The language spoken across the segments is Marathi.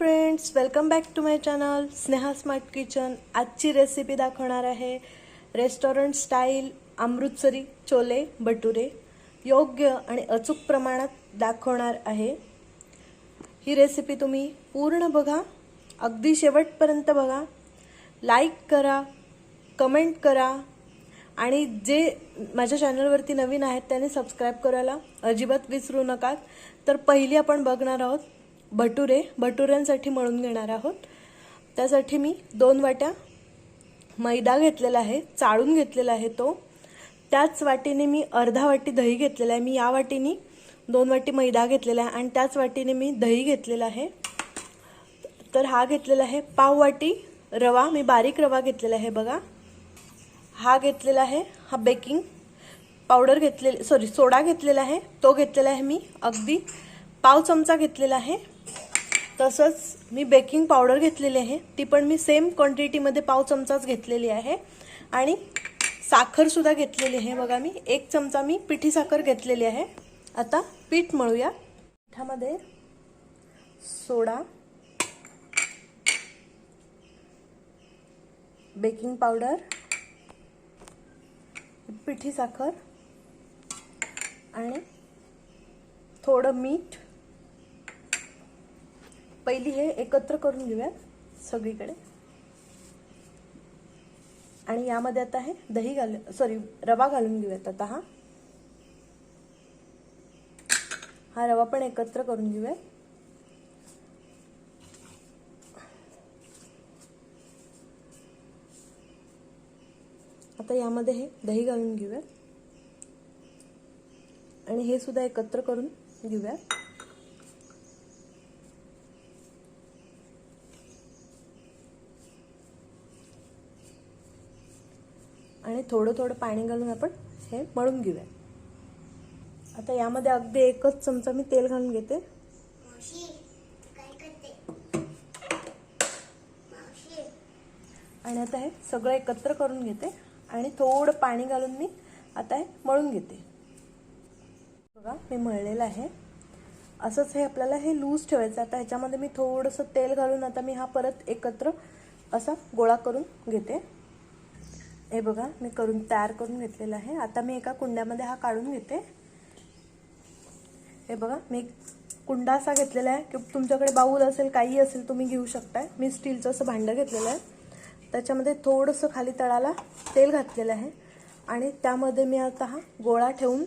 Friends welcome back to my channel Sneha smart kitchen आजची रेसिपी दाखवणार आहे. रेस्टॉरंट स्टाईल अमृतसरी छोले भटुरे योग्य आणि अचूक प्रमाणात दाखवणार आहे. ही रेसिपी तुम्ही पूर्ण बघा. अगदी शेवटपर्यंत बघा. लाईक करा कमेंट करा. आणि जे माझ्या चॅनलवरती नवीन आहेत त्यांनी सबस्क्राईब करायला अजिबात विसरू नका. तर पहिली आपण बघणार आहोत भटुरे भटुऱ्यांसाठी मळून घेणार आहोत. त्यासाठी मी दोन वाट्या मैदा घेतलेला आहे चाळून घेतलेला आहे तो. त्याच वाटीने मी अर्धा वाटी दही घेतलेला आहे. मी या वाटीने दोन वाटी मैदा घेतलेला आहे आणि त्याच वाटीने मी दही घेतलेला आहे. तर हा घेतलेला आहे पाव वाटी रवा. मी बारीक रवा घेतलेला आहे बघा. हा घेतलेला आहे हा बेकिंग पावडर घेतलेले सॉरी सोडा घेतलेला आहे. तो घेतलेला आहे मी अगदी पाव चमचा घेतलेला आहे. तसंच मी बेकिंग पावडर घेतलेली आहे. ती पण मी सेम क्वांटिटीमध्ये पाव चमचाच घेतलेली आहे. आणि साखरसुद्धा घेतलेली आहे. बघा मी एक चमचा मी पिठी साखर घेतलेली आहे. आता पीठ मळूया. पिठामध्ये सोडा. Baking powder. पिठी साखर. आणि थोडं मीठ. पहिली हे एकत्र करून घेऊया सगळीकडे. आणि यामध्ये आता हे दही घाल सॉरी रवा घालून घेऊयात आता हा. हा रवा पण एकत्र करून घेऊया. आता यामध्ये हे दही घालून घेऊया. आणि हे सुद्धा एकत्र करून घेऊया. आणि थोडं थोडं पाणी घालून आपण हे मळून घेऊया. आता यामध्ये अगदी एकच चमचा मी तेल घालून घेते. आणि आता हे सगळं एकत्र करून घेते आणि थोडं पाणी घालून मी आता हे मळून घेते. बघा मी मळलेलं आहे. असंच हे आपल्याला हे लूज ठेवायचं. आता ह्याच्यामध्ये मी थोडंसं तेल घालून आता मी हा परत एकत्र असा गोळा करून घेते. हे बघा मी करून तयार करून घेतलेलं आहे. आता मी एका कुंड्यामध्ये हा काढून घेते. हे बघा मी कुंडा असा घेतलेला आहे की तुमच्याकडे बाऊल असेल काही असेल तुम्ही घेऊ शकताय. मी स्टीलचं असं भांडं घेतलेलं आहे. त्याच्यामध्ये थोडंसं खाली तळाला तेल घातलेलं आहे. आणि त्यामध्ये मी आता हा गोळा ठेवून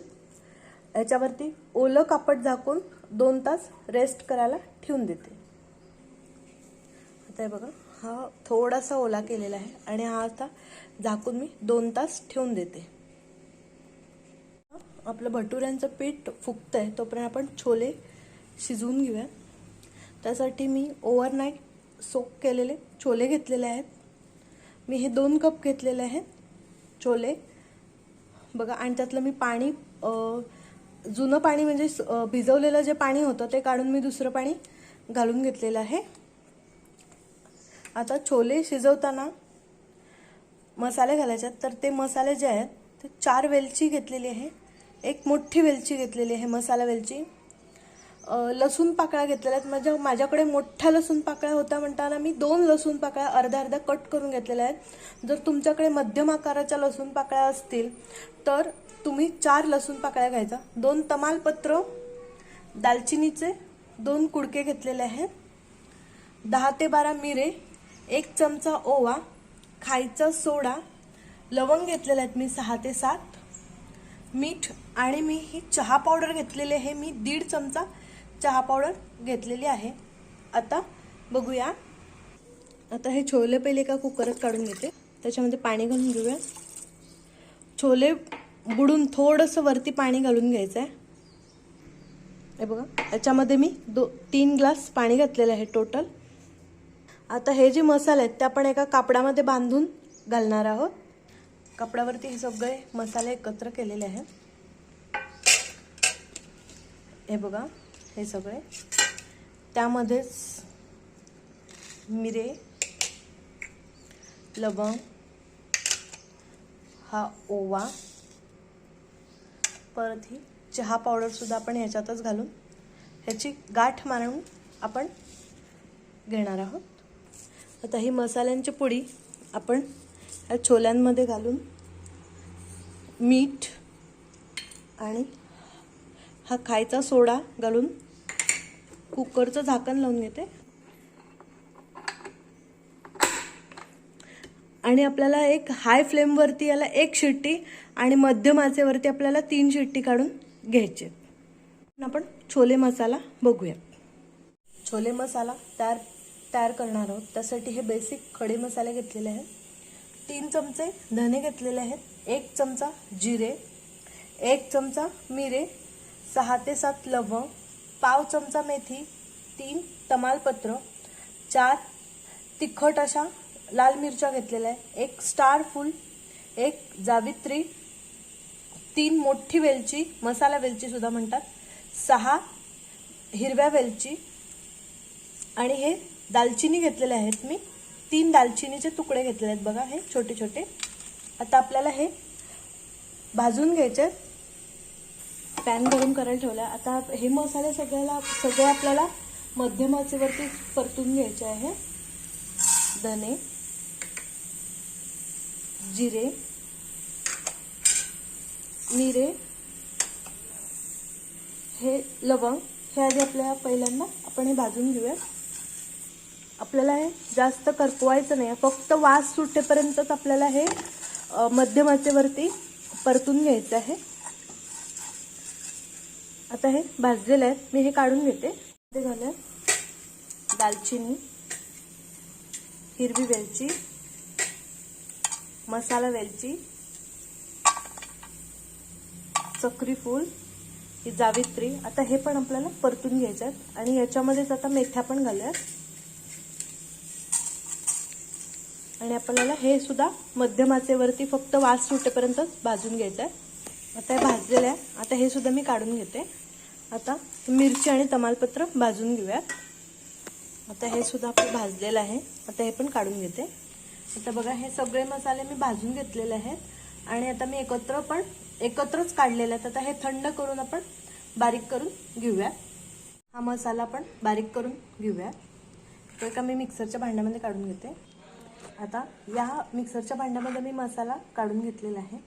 याच्यावरती ओलं कापड झाकून दोन तास रेस्ट करायला ठेवून देते. आता हे बघा हा थोडासा ओला केलेला आहे. आणि हा आता झाकून मी दोन तास ठेवून देते. आपलं भटुऱ्यांचं पीठ फुगतं आहे तोपर्यंत आपण छोले शिजवून घेऊया. त्यासाठी मी ओव्हरनाईट सोक केलेले छोले घेतलेले आहेत. मी हे दोन कप घेतलेले आहेत छोले. बघा आणि त्यातलं मी पाणी जुनं पाणी म्हणजे भिजवलेलं जे पाणी होतं ते काढून मी दुसरं पाणी घालून घेतलेलं आहे. आता छोले शिजवताना मसाले घालायचे तर ते मसाले जे आहेत ते चार वेलची घेतलेली आहे. एक मोठी वेलची घेतलेली आहे मसाला वेलची. लसूण पाकळ्या घेतलेल्या आहेत. माझ्या माझ्याकडे मोठ्या लसूण पाकळ्या होत्या म्हणताना मी दोन लसूण पाकळ्या अर्ध्या अर्ध्या कट करून घेतलेल्या आहेत. जर तुमच्याकडे मध्यम आकाराच्या लसूण पाकळ्या असतील तर तुम्ही चार लसूण पाकळ्या घ्यायचा. दोन तमालपत्र दालचिनीचे दोन कुडके घेतलेले आहेत. दहा ते बारा मिरे एक चमचा ओवा खायचा सोडा लवंग घेतलेले आहेत मी सहा ते सात मीठ आणि मी ही चहा पावडर घेतलेली आहे मी दीड चमचा चहा पावडर घेतलेली आहे. आता बघूया. आता हे छोले पहिले एका कुकरात काढून घेते. त्याच्यामध्ये पाणी घालून घेऊया. छोले बुडून थोडंसं वरती पाणी घालून घ्यायचं आहे हे बघा याच्यामध्ये मी दो तीन ग्लास पाणी घातलेलं आहे टोटल आता हे जे मसाले आहेत ते आपण एका कापडामध्ये बांधून घालणार आहोत. कापडावरती हे सगळे मसाले एकत्र केलेले आहेत. हे बघा हे सगळे. त्यामध्येच मिरे लवंग हा ओवा परत ही चहा पावडरसुद्धा आपण ह्याच्यातच घालून ह्याची गाठ मारून आपण घेणार आहोत. आता ही मसाल्यांची पुडी आपण या छोल्यांमध्ये घालून मीठ आणि हा खायचा सोडा घालून कुकरचं झाकण लावून घेते. आणि आपल्याला एक हाय फ्लेमवरती याला एक शिट्टी आणि मध्यम आचेवरती आपल्याला तीन शिट्टी काढून घ्यायचे. आपण छोले मसाला बघूया छोले मसाला तयार तयार करणार आहोत. त्यासाठी हे बेसिक खडे मसाले घेतलेले आहेत. तीन चमचे धने घेतलेले आहेत. एक चमचा जिरे एक चमचा मिरे सहा ते सात लवंग पाव चमचा मेथी तीन तमालपत्र चार तिखट अशा लाल मिरच्या घेतलेल्या आहे एक स्टार फुल एक जावित्री तीन मोठी वेलची मसाला वेलची सुद्धा म्हणतात. सहा हिरव्या वेलची आणि हे दालचिनी घेतलेले आहेत मी. तीन दालचिनीचे तुकडे घेतलेले आहेत बघा हे छोटे छोटे. आता आपल्याला हे भाजून घ्यायचे पॅन गरम करायला ठेवला आता हे मसाले सगळ्याला सगळे आपल्याला मध्यम आचेवरती परतून घ्यायचे आहे. धने जिरे मिरे हे लवंग हे आधी आपल्या पहिल्यांदा आपण हे भाजून घेऊया आपल्याला हे जास्त करपवायचं नाही. फक्त वास सुटेपर्यंतच आपल्याला हे मध्यमाचेवरती परतून घ्यायचं आहे. आता हे भाजलेलं आहे. मी हे काढून घेते. ते झालं दालचिनी हिरवी वेलची मसाला वेलची चक्री फूल ही जावित्री. आता हे पण आपल्याला परतून घ्यायचं आहे. आणि याच्यामध्येच आता मेथ्या पण घालूयात. आणि आपल्याला हे सुद्धा मध्यमाचेवरती फक्त वास सुटेपर्यंत भाजून घ्यायचं आहे आता हे भाजलेलं आहे. आता हे सुद्धा मी काढून घेते. आता मिरची आणि तमालपत्र भाजून घेऊयात. आता हे सुद्धा आपलं भाजलेलं आहे. आता हे पण काढून घेते. आता बघा हे सगळे मसाले मी भाजून घेतलेले आहेत. आणि आता मी एकत्र पण एकत्रच काढलेले आहेत. आता हे थंड करून आपण बारीक करून घेऊया हा मसाला पण बारीक करून घेऊया तो एका मी मिक्सरच्या भांड्यामध्ये काढून घेते. आता या मिक्सरच्या भांड्यामध्ये मी मसाला काढून घेतलेला आहे.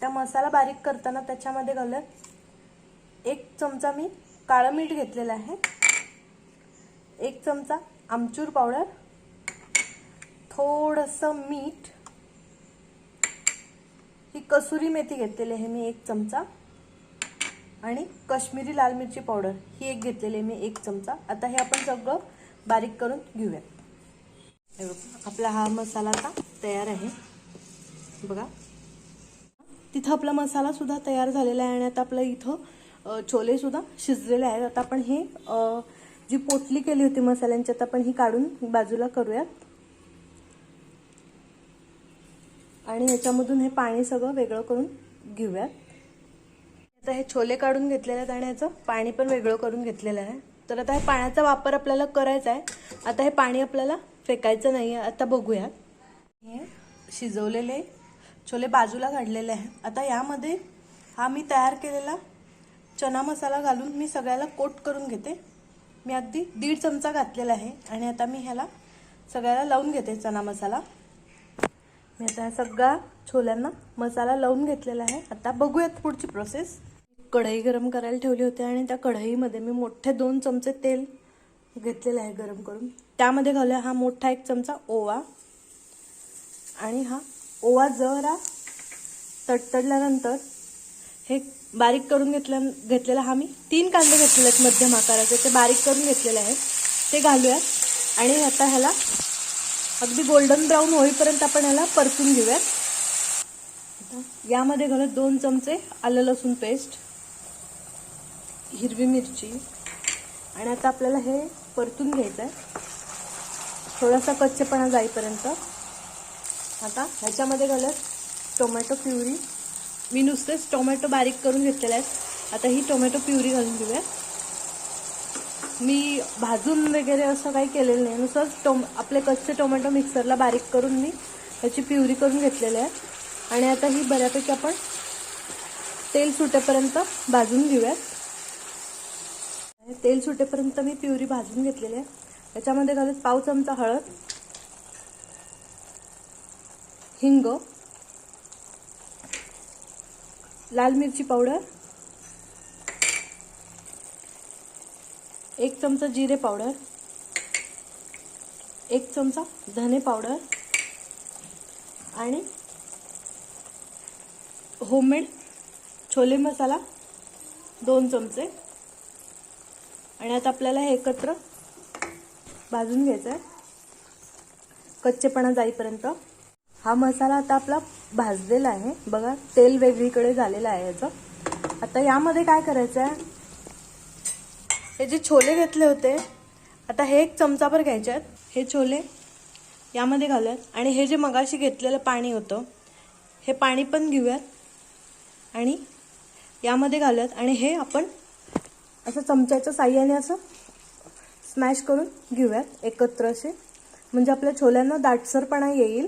त्या मसाला बारीक करताना त्याच्यामध्ये घालूयात एक चमचा मी काळं मीठ घेतलेलं आहे. एक चमचा आमचूर पावडर. थोडंसं मीठ. ही कसुरी मेथी घेतलेली आहे मी एक चमचा. आणि कश्मीरी लाल मिरची पावडर ही एक घेतलेली आहे मी एक चमचा. आता हे आपण सगळं बारीक करून घेऊया. आपला हा मसाला आता तयार आहे. बघा. तिथं आपला मसाला सुद्धा तयार झालेला आहे आणि आता आपलं इथं छोले सुद्धा शिजलेले आहेत. आता आपण हे जी पोटली केली होती मसाल्यांची आता आपण ही काढून बाजूला करूयात. आणि ह्याच्यामधून हे पाणी सगळं वेगळं करून घेऊयात. आता हे छोले काढून घेतलेले आहेत आणि ह्याचं पाणी पण वेगळं करून घेतलेलं आहे. तर आता हे पाण्याचा वापर आपल्याला करायचा आहे. आता हे पाणी आपल्याला फेकायचं नाही आहे आता बघूयात. हे शिजवलेले छोले बाजूला काढलेले आहेत आता यामध्ये हा मी तयार केलेला चना मसाला घालून मी सगळ्याला कोट करून घेते. मी अगदी दीड चमचा घातलेला आहे आणि आता मी ह्याला सगळ्याला लावून घेते चना मसाला. मी आता ह्या सगळ्या छोल्यांना मसाला लावून घेतलेला आहे. आता बघूयात पुढची प्रोसेस कढई गरम करायला ठेवली होती आणि त्या कढईमध्ये मी मोठे दोन चमचे तेल घेतलेला आहे गरम करून. त्यामध्ये घालूया हा मोठा एक चमचा ओवा. आणि हा ओवा जरा तडतडल्यानंतर हे बारीक करून घेतल्या घेतलेला हा मी तीन कांदे घेतलेले आहेत मध्यम आकाराचे. ते बारीक करून घेतलेले आहेत. ते घालूयात. आणि आता ह्याला अगदी गोल्डन ब्राऊन होईपर्यंत आपण ह्याला परतून घेऊयात. आता यामध्ये घालत दोन चमचे आलं लसूण पेस्ट हिरवी मिरची. आणि आता आपल्याला हे परतून घ्यायचं आहे. थोडासा कच्चेपणा जाईपर्यंत. आता ह्याच्यामध्ये घालत टोमॅटो प्युरी. मी नुसतेच टोमॅटो बारीक करून घेतलेले आहेत. आता ही टोमॅटो प्युरी घालून घेऊया. मी भाजून वगैरे असं काही केलेलं नाही. नुसतंच टोम आपले कच्चे टोमॅटो मिक्सरला बारीक करून मी त्याची प्युरी करून घेतलेली आहे आणि आता ही बऱ्यापैकी आपण तेल सुटेपर्यंत भाजून घेऊयात. तेल सुटेपर्यंत मी प्युरी भाजून घेतलेली आहे. त्याच्यामध्ये घालत पाव चमचा हळद हिंग लाल मिरची पावडर एक चमचा जिरे पावडर एक चमचा धने पावडर आणि होममेड छोले मसाला दोन चमचे. आणि आता आपल्याला हे एकत्र भाजून घ्यायचं आहे कच्चेपणा जाईपर्यंत. हा मसाला आता आपला भाजलेला आहे. बघा तेल वेगळीकडे झालेलं आहे याचं. आता यामध्ये काय करायचं आहे हे जे छोले घेतले होते आता हे एक चमचाभर घ्यायचे आहेत. हे छोले यामध्ये घालूयात. आणि हे जे मगाशी घेतलेलं पाणी होतं हे पाणी पण घेऊयात. आणि यामध्ये घालूयात. आणि हे आपण असं चमच्याच्या साह्याने असं स्मॅश करून घेऊयात एकत्र असे. म्हणजे आपल्या छोल्यांना दाटसरपणा येईल.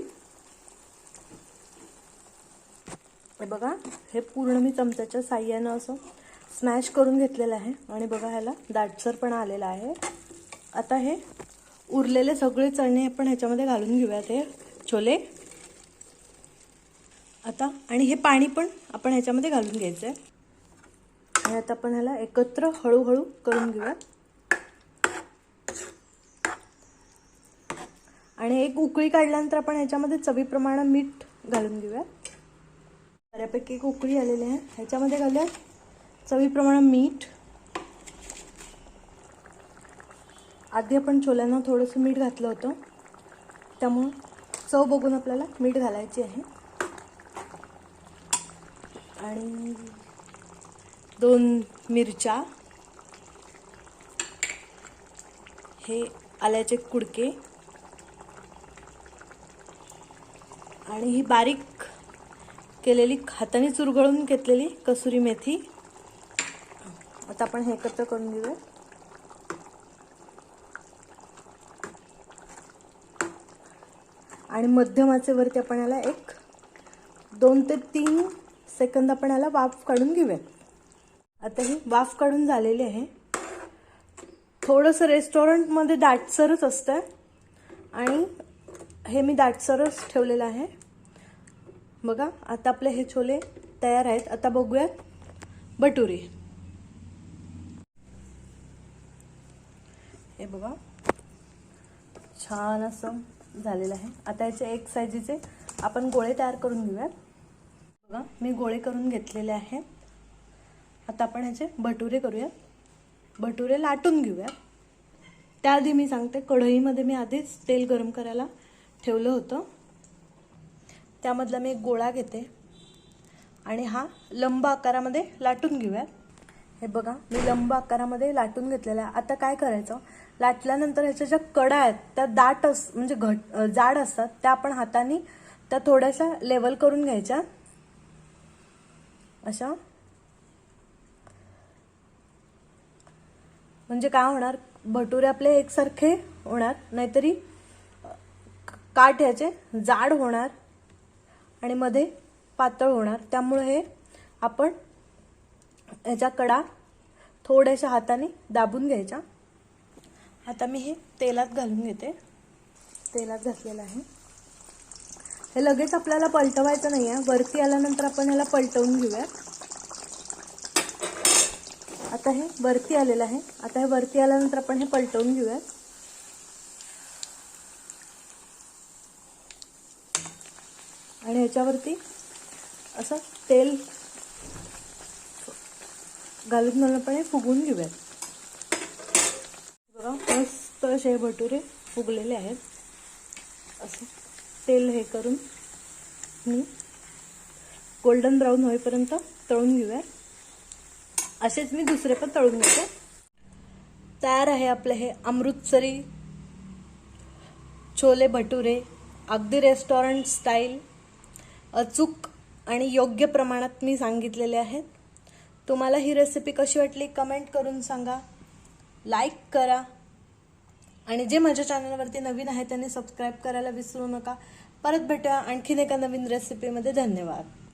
हे बघा हे पूर्ण मी चमच्याच्या साह्यानं असं स्मॅश करून घेतलेलं आहे. आणि बघा ह्याला दाटसरपणा आलेला आहे. आता हे उरलेले सगळे चणे आपण ह्याच्यामध्ये घालून घेऊयात हे छोले. आता आणि हे पाणी पण आपण ह्याच्यामध्ये घालून घ्यायचं आहे आणि आता आपण ह्याला एकत्र हळूहळू करून घेऊयात आणि एक उकळी काढल्यानंतर आपण ह्याच्यामध्ये चवीप्रमाणे मीठ घालून घेऊयात बऱ्यापैकी एक उकळी आलेली आहे. ह्याच्यामध्ये घालूया चवीप्रमाणे मीठ. आधी आपण छोल्यांना थोडंसं मीठ घातलं होतं. त्यामुळं चव बघून आपल्याला मीठ घालायची आहे. आणि दोन मिरच्या. हे आल्याचे कुडके. आणि ही बारीक केलेली हाताने चुरगळून घेतलेली कसुरी मेथी. आता आपण हे एकत्र करून घेऊया. आणि मध्यमाचे वरती आपण याला एक दोन ते तीन सेकंद आपण याला वाफ काढून घेऊया. आता ही वाफ काढून झालेली आहे. थोडंसं रेस्टॉरंटमध्ये दाटसरच असतं आणि हे मी दाटसरच ठेवलेलं आहे. बघा आता आपले हे छोले तयार आहेत. आता बघूयात भटुरे. हे बघा छान असं झालेलं आहे. आता याचे एक साईजीचे आपण गोळे तयार करून घेऊयात. बघा मी गोळे करून घेतलेले आहेत आता आपण ह्याचे भटुरे करूयात भटुरे लाटून घेऊयात त्याआधी मी सांगते कढईमध्ये मी आधीच तेल गरम करायला ठेवलं होतं. त्यामधला मी एक गोळा घेते. आणि हा लंब आकारामध्ये लाटून घेऊयात हे बघा मी लंब आकारामध्ये लाटून घेतलेला आहे. आता काय करायचं? लाटल्यानंतर ह्याच्या ज्या कडा आहेत त्या दाट अस म्हणजे घट जाड असतात त्या आपण हाताने त्या थोड्याशा लेवल करून घ्यायच्या. अशा. म्हणजे काय होणार? भटुरे आपले एकसारखे होणार नाहीतरी काठ ह्याचे जाड होणार आणि मध्ये पातळ होणार. त्यामुळे हे आपण ह्याच्या कडा थोड्याशा हाताने दाबून घ्यायच्या आता मी हे तेलात घालून घेते. तेलात घातलेलं आहे. हे लगेच आपल्याला पलटवायचं नाही आहे वरती आल्यानंतर आपण ह्याला पलटवून घेऊया आता हे वरती आलेलं आहे. आता हे वरती आल्यानंतर आपण हे पलटवून घेऊयात. आणि ह्याच्यावरती असं तेल घालून घालून आपण हे फुगवून घेऊयात. बघा मस्त असे भटुरे फुगलेले आहेत. असं तेल हे करून मी गोल्डन ब्राऊन होईपर्यंत तळून घेऊयात. असेच मी दुसरे पण तळून घेते. तयार आहे आपले हे अमृतसरी छोले भटुरे अगदी रेस्टॉरंट स्टाईल अचूक आणि योग्य प्रमाणात मी सांगितलेले आहेत. तुम्हाला ही रेसिपी कशी वाटली कमेंट करून सांगा. लाईक करा. आणि जे माझ्या चॅनलवरती नवीन आहे त्यांनी सबस्क्राईब करायला विसरू नका. परत भेटूया आणखीन एका नवीन रेसिपीमध्ये धन्यवाद.